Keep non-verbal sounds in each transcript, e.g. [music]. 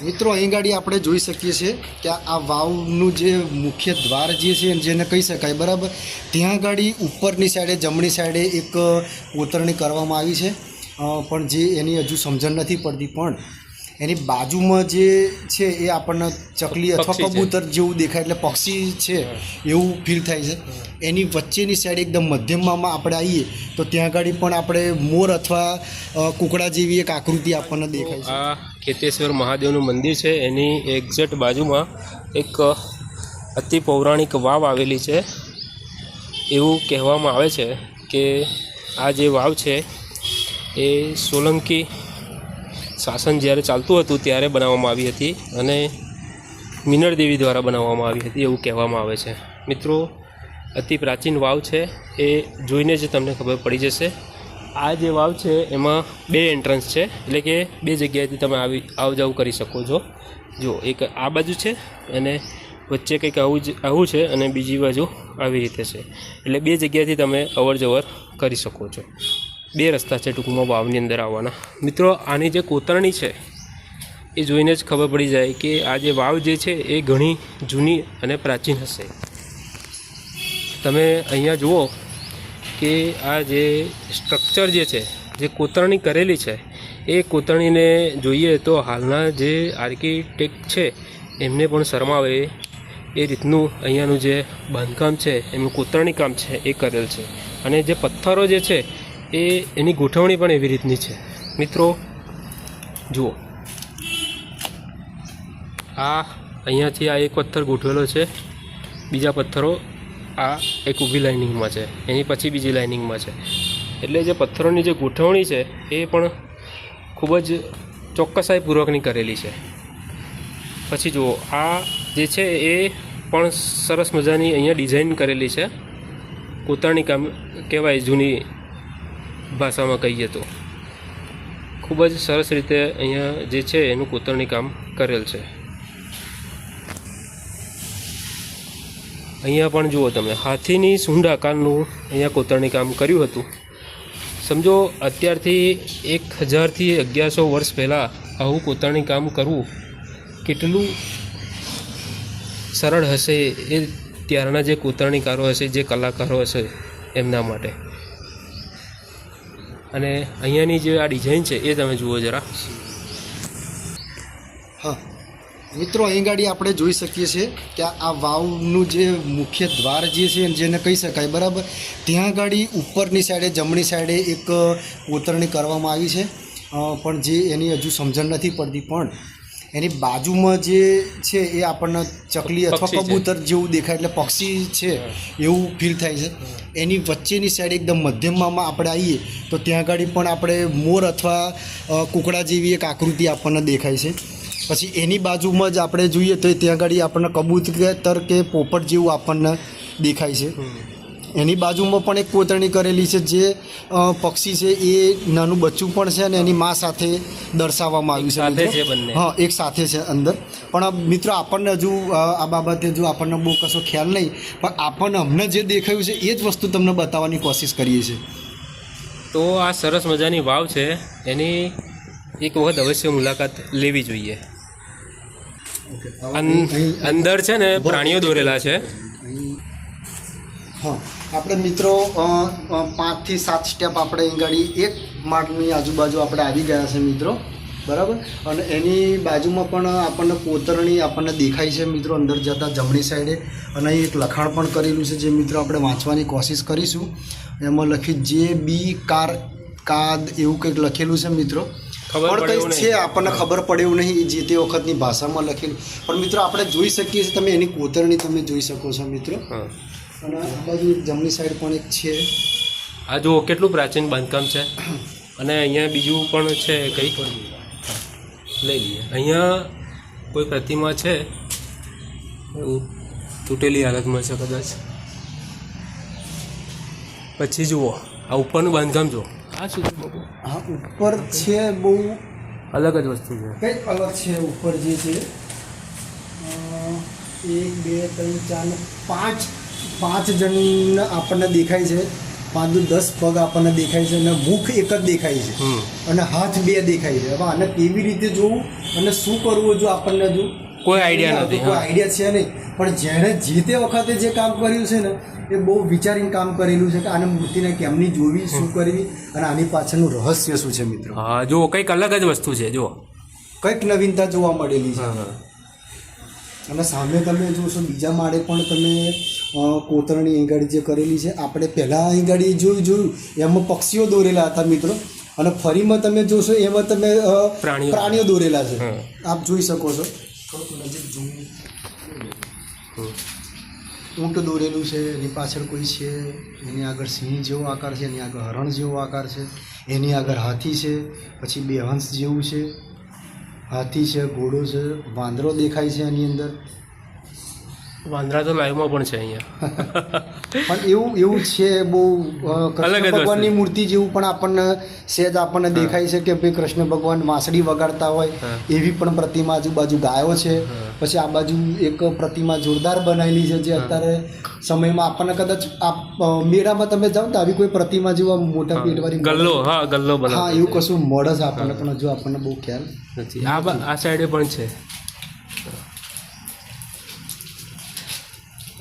મિત્રો અહીં ગાડી આપણે જોઈ શકીએ છીએ કે આ વાવનું જે મુખ્ય દ્વાર જે છે જેને કહી શકાય, બરાબર? ત્યાં ગાડી ઉપરની સાઈડે, જમણી સાઈડે એક કોતરણી કરવામાં આવી છે. પણ જે એની હજુ સમજણ નથી પડતી. પણ એની બાજુમાં જે છે એ આપણને ચકલી અથવા કબૂતર જેવું દેખાય એટલે પક્ષી છે એવું ફીલ થાય છે. એની વચ્ચેની સાઈડ એકદમ મધ્યમમાં આપણે આવીએ તો ત્યાં આગળ પણ આપણે મોર અથવા કુકડા જેવી એક આકૃતિ આપણને દેખાય છે. આ ખેતેશ્વર મહાદેવનું મંદિર છે. એની એક્ઝેક્ટ બાજુમાં એક અતિ પૌરાણિક વાવ આવેલી છે. એવું કહેવામાં આવે છે કે આ જે વાવ છે એ સોલંકી શાસન જ્યારે ચાલતું હતું ત્યારે બનાવવામાં આવી હતી અને મિનળ દેવી દ્વારા બનાવવામાં આવી હતી એવું કહેવામાં આવે છે. મિત્રો, અતિ પ્રાચીન વાવ છે એ જોઈને જ તમને ખબર પડી જશે. આ જે વાવ છે એમાં બે એન્ટ્રન્સ છે, એટલે કે બે જગ્યાએથી તમે આવી આવ જાવ કરી શકો છો. જો, એક આ બાજુ છે અને વચ્ચે કંઈક આવું જ, આવું છે અને બીજી બાજુ આવી રીતે છે. એટલે બે જગ્યાએથી તમે અવર જવર કરી શકો છો. બે રસ્તા છે ટૂંકમાં વાવની અંદર આવવાના. મિત્રો, આની જે કોતરણી છે, એ જોઈને જ ખબર પડી જાય કે આ જે વાવ જે છે, એ ઘણી જૂની અને પ્રાચીન હશે. તમે અહીંયા જુઓ કે આ જે સ્ટ્રક્ચર જે છે, જે કોતરણી કરેલી છે, એ કોતરણીને જોઈએ તો હાલના જે આર્કિટેક્ટ છે, એમને પણ શરમાવે એ રીતનું અહીંયાનું જે બાંધકામ છે, એમનું કોતરણી કામ છે, એ કરેલ છે. અને જે પથ્થરો જે છે એ એની ગોઠવણી પણ એવી રીતની છે. મિત્રો, જુઓ. આ અહીંયાથી આ એક પથ્થર ગોઠવેલો છે. બીજા પથ્થરો આ એક ઊભી લાઇનિંગમાં છે. એની પછી બીજી લાઇનિંગમાં છે. એટલે જે પથ્થરોની જે ગોઠવણી છે, એ પણ ખૂબ જ ચોક્કસાઈપૂર્વકની કરેલી છે. પછી જુઓ, આ જે છે, એ પણ સરસ મજાની અહીંયા ડિઝાઇન કરેલી છે. કોતરણી કામ, કહેવાય, જૂની ભાષામાં કહીએ તો. ખૂબ જ સરસ રીતે અહીંયા જે છે એનું કોતરણી કામ કરેલ છે. અહીંયા પણ જુઓ તમે, હાથીની સૂંઢ આકારનું અહીંયા કોતરણી કામ કર્યું હતું. સમજો, અત્યારથી એક હજારથી અગિયારસો વર્ષ પહેલાં આવું કોતરણી કામ કરવું કેટલું સરળ હશે એ ત્યારના જે કોતરણીકારો હશે, જે કલાકારો હશે એમના માટે. અને અહીંયાની જે આ ડિઝાઇન છે, એ તમે જુઓ જરા. હા. મિત્રો, અહીં ગાડી આપણે જોઈ શકીએ છીએ કે આ વાવનું જે મુખ્ય દ્વાર જે છે, જેને કહી શકાય, બરાબર? ત્યાં ગાડી ઉપરની સાઈડે જમણી સાઈડે એક કોતરણી કરવામાં આવી છે. પણ જે એની હજુ સમજણ નથી પડતી, પણ એની બાજુમાં જે છે એ આપણને ચકલી અથવા કબૂતર જેવું દેખાય એટલે પક્ષી છે એવું ફીલ થાય છે. એની વચ્ચેની સાઈડ એકદમ મધ્યમમાં આપણે આવીએ તો ત્યાં આગળ પણ આપણે મોર અથવા કુકડા જેવી એક આકૃતિ આપણને દેખાય છે. પછી એની બાજુમાં જ આપણે જોઈએ તો ત્યાં આગળ આપણને કબૂતર કે પોપટ જેવું આપણને દેખાય છે. એની બાજુમાં પણ એક કોતરણી કરેલી છે જે પક્ષી છે એ નાનું બચ્ચું પણ છે અને એની મા સાથે દર્શાવવામાં આવ્યું છે. હા એક સાથે છે અંદર. પણ મિત્રો આપણને હજુ આ બાબતે જો આપણને બહુ કશો ખ્યાલ નહીં પણ આપણને અમને જે દેખાયું છે એ જ વસ્તુ તમને બતાવવાની કોશિશ કરીએ છીએ. તો આ સરસ મજાની વાવ છે. એની એક વખત અવશ્ય મુલાકાત લેવી જોઈએ. અંદર છે ને પ્રાણીઓ દોરેલા છે. હા. આપણે મિત્રો પાંચથી સાત સ્ટેપ આપણે અહીં ગાડી એક માર્ગની આજુબાજુ આપણે આવી ગયા છે મિત્રો. બરાબર? અને એની બાજુમાં પણ આપણને કોતરણી આપણને દેખાય છે મિત્રો અંદર જતાં જમણી સાઈડે. અને અહીં એક લખાણ પણ કરેલું છે જે મિત્રો આપણે વાંચવાની કોશિશ કરીશું. એમાં લખી જે બી કાર કાદ એવું કંઈક લખેલું છે મિત્રો. ખબર પણ કંઈક છે આપણને ખબર પડે એવું નહીં જે તે વખતની ભાષામાં લખેલું. પણ મિત્રો આપણે જોઈ શકીએ છીએ તમે એની કોતરણી તમે જોઈ શકો છો મિત્રો. હા. અને આ બાજુ જમણી સાઈડ પણ એક છે. આ જુઓ કેટલું પ્રાચીન બાંધકામ છે. અને અહીંયા બીજું પણ છે કંઈક લઈ લઈએ. અહીંયા કોઈ પ્રતિમા છે? તૂટેલી હાલતમાં છે કદાચ. પછી જુઓ આ ઉપરનું બાંધકામ જુઓ. આ શું છે બાબુ હા ઉપર છે બહુ અલગ જ વસ્તુ છે. કંઈક અલગ છે ઉપર જે છે. એક બે ત્રણ ચાર પાંચ પાંચ જણ આપણને દેખાય છે. પાંચ દસ પગ આપણને દેખાય છે અને મુખ એક જ દેખાય છે. અને હાથ બે દેખાય છે. હવે આને કેવી રીતે જોવું અને શું કરવું જો આપણને જો? કોઈ આઈડિયા નથી કોઈ આઈડિયા છે નહીં. પણ જેણે જે તે વખતે જે કામ કર્યું છે ને એ બહુ વિચારીને કામ કરેલું છે કે આને મૂર્તિને કેમની જોવી શું કરવી અને આની પાછળનું રહસ્ય શું છે મિત્રો? હા જો કંઈક અલગ જ વસ્તુ છે જો કંઈક નવીનતા જોવા મળેલી છે. અને સામે તમે જોશો બીજા માળે પણ તમે કોતરણી અહીંગાડી જે કરેલી છે આપણે પહેલાં અહીંગાડી જોયું જોયું એમાં પક્ષીઓ દોરેલા હતા મિત્રો અને ફરીમાં તમે જોશો એમાં તમે પ્રાણીઓ. દોરેલા છે આપ જોઈ શકો છો. ઊંટ દોરેલું છે એની પાછળ કોઈ છે એની આગળ સિંહ જેવો આકાર છે એની આગળ હરણ જેવો આકાર છે એની આગળ હાથી છે પછી બે હંસ જેવું છે હાથી છે ઘોડો છે વાંદરો દેખાય છે એની અંદર. વાંદરા તો લાઈવમાં પણ છે અહીંયા. [laughs] પણ એવું એવું છે બહુ કૃષ્ણ ભગવાનની મૂર્તિ જેવું પણ આપણને સહેજ આપણને દેખાય છે કે ભાઈ કૃષ્ણ ભગવાન વાંસળી વગાડતા હોય એવી પણ પ્રતિમા આજુબાજુ ગાયો છે. પછી આ બાજુ એક પ્રતિમા જોરદાર બનાવેલી છે જે અત્યારે સમયમાં આપણને કદાચ આ મેળામાં તમે જાઓ તો આવી કોઈ પ્રતિમા જેવા મોટા પેટવાળી ગલ્લો હા ગલ્લો હા એવું કશું મળે છે આપણને પણ હજુ આપણને બહુ ખ્યાલ. નથી. આ આ સાઈડે પણ છે.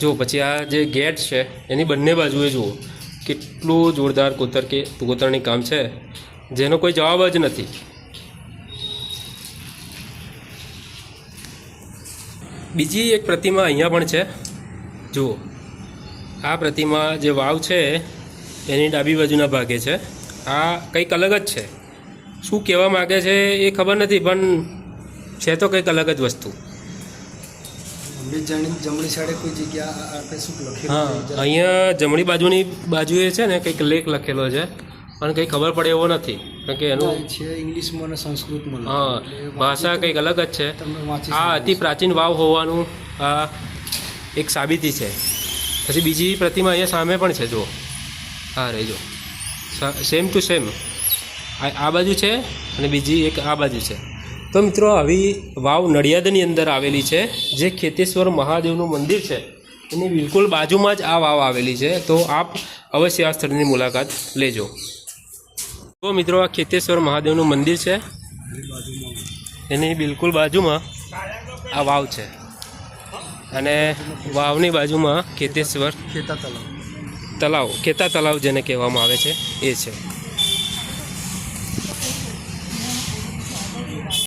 જો, પછી આ જે ગેટ છે, એની બંને બાજુએ જુઓ, કેટલું જોરદાર કોતર કે કોતરણી કામ છે, જેનો કોઈ જવાબ જ નથી. બીજી એક પ્રતિમા અહીંયા પણ છે. જુઓ, આ પ્રતિમા જે વાવ છે, એની ડાબી બાજુના ભાગે છે. આ કંઈક અલગ જ છે. શું કહેવા માગે છે એ ખબર નથી, પણ છે તો કંઈક અલગ જ વસ્તુ. જમણી સાઈડે કોઈ જગ્યા આપણે શું લખેલું હા અહીંયા જમણી બાજુની બાજુએ છે ને કંઈક લેખ લખેલો છે. પણ કંઈ ખબર પડે એવો નથી કારણ કે એનું છે ઇંગ્લિશમાં અને સંસ્કૃતમાં હા ભાષા કંઈક અલગ જ છે. આ અતિ પ્રાચીન વાવ હોવાનું આ એક સાબિતી છે. પછી બીજી પ્રતિમા અહીંયા સામે પણ છે જુઓ. હા રહેજો સેમ ટુ સેમ આ બાજુ છે અને બીજી એક આ બાજુ છે. તો મિત્રો આવી વાવ નડિયાદની અંદર આવેલી છે જે ખેતેશ્વર મહાદેવનું મંદિર છે. એની બિલકુલ બાજુમાં જ આ વાવ આવેલી છે. તો આપ અવશ્ય આ સ્થળની મુલાકાત લેજો. તો મિત્રો આ ખેતેશ્વર મહાદેવનું મંદિર છે. એની બિલકુલ બાજુમાં આ વાવ છે. અને વાવની બાજુમાં ખેતેશ્વર ખેતા તલાવ તલાવ ખેતા તલાવ જેને કહેવામાં આવે છે એ છે.